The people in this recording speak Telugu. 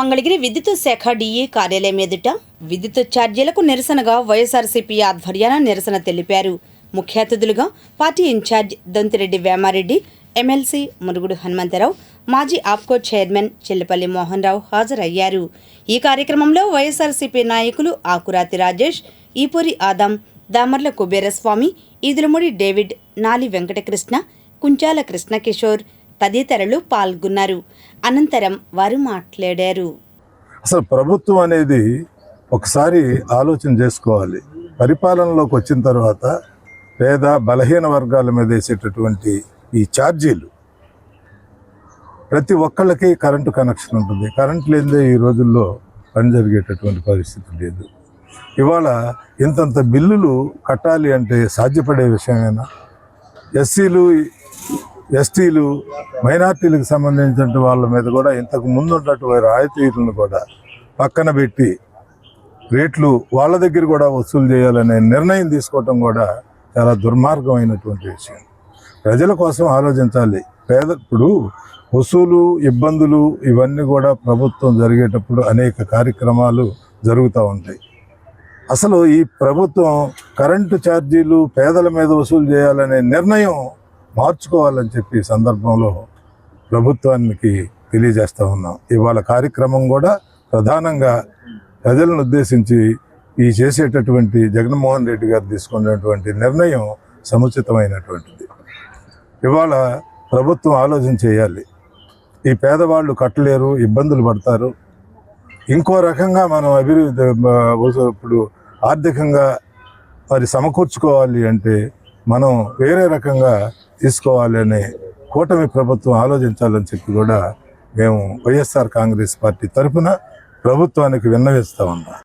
మంగళగిరి విద్యుత్ శాఖ డిఈ కార్యాలయం ఎదుట విద్యుత్ ఛార్జీలకు నిరసనగా వైఎస్ఆర్సీపీ ఆధ్వర్యాన నిరసన తెలిపారు. ముఖ్య అతిథులుగా party incharge Dontireddy Vemareddy MLC Murugudu Hanumantharao మాజీ ఆప్కో చైర్మన్ చెల్లిపల్లి మోహన్ రావు హాజరయ్యారు. ఈ కార్యక్రమంలో వైఎస్ఆర్సీపీ నాయకులు ఆకురాతి రాజేష్ ఈపూరి ఆదాం దామర్ల కుబేరస్వామి ఈదులముడి డేవిడ్ నాలి వెంకటకృష్ణ కుంచాల కృష్ణకిషోర్ తదితరులు పాల్గొన్నారు. అనంతరం వారు మాట్లాడారు. అసలు ప్రభుత్వం అనేది ఒకసారి ఆలోచన చేసుకోవాలి. పరిపాలనలోకి వచ్చిన తర్వాత పేద బలహీన వర్గాల మీద వేసేటటువంటి ఈ ఛార్జీలు ప్రతి ఒక్కళ్ళకి కరెంటు కనెక్షన్ ఉంటుంది. కరెంట్ లేనిదే ఈ రోజుల్లో పని జరిగేటటువంటి పరిస్థితి లేదు. ఇవాళ ఇంతంత బిల్లులు కట్టాలి అంటే సాధ్యపడే విషయమేనా? ఎస్సీలు ఎస్టీలు మైనార్టీలకు సంబంధించిన వాళ్ళ మీద కూడా ఇంతకు ముందు ఉన్నటువంటి రాయితీలను కూడా పక్కన పెట్టి రేట్లు వాళ్ళ దగ్గర కూడా వసూలు చేయాలనే నిర్ణయం తీసుకోవటం కూడా చాలా దుర్మార్గమైనటువంటి విషయం. ప్రజల కోసం ఆలోచించాలి. పేద ఇప్పుడు వసూలు ఇబ్బందులు ఇవన్నీ కూడా ప్రభుత్వం జరిగేటప్పుడు అనేక కార్యక్రమాలు జరుగుతూ ఉంటాయి. అసలు ఈ ప్రభుత్వం కరెంటు ఛార్జీలు పేదల మీద వసూలు చేయాలనే నిర్ణయం మార్చుకోవాలని చెప్పి సందర్భంలో ప్రభుత్వానికి తెలియజేస్తూ ఉన్నాం. ఇవాళ కార్యక్రమం కూడా ప్రధానంగా ప్రజలను ఉద్దేశించి ఈ చేసేటటువంటి జగన్మోహన్ రెడ్డి గారు తీసుకున్నటువంటి నిర్ణయం సముచితమైనటువంటిది. ఇవాళ ప్రభుత్వం ఆలోచన చేయాలి. ఈ పేదవాళ్ళు కట్టలేరు ఇబ్బందులు పడతారు. ఇంకో రకంగా మనం అభివృద్ధి ఇప్పుడు ఆర్థికంగా మరి సమకూర్చుకోవాలి అంటే మనం వేరే రకంగా తీసుకోవాలి అనే కూటమి ప్రభుత్వం ఆలోచించాలని చెప్పి కూడా మేము వైఎస్ఆర్ కాంగ్రెస్ పార్టీ తరఫున ప్రభుత్వానికి విన్నవిస్తా ఉన్నాం.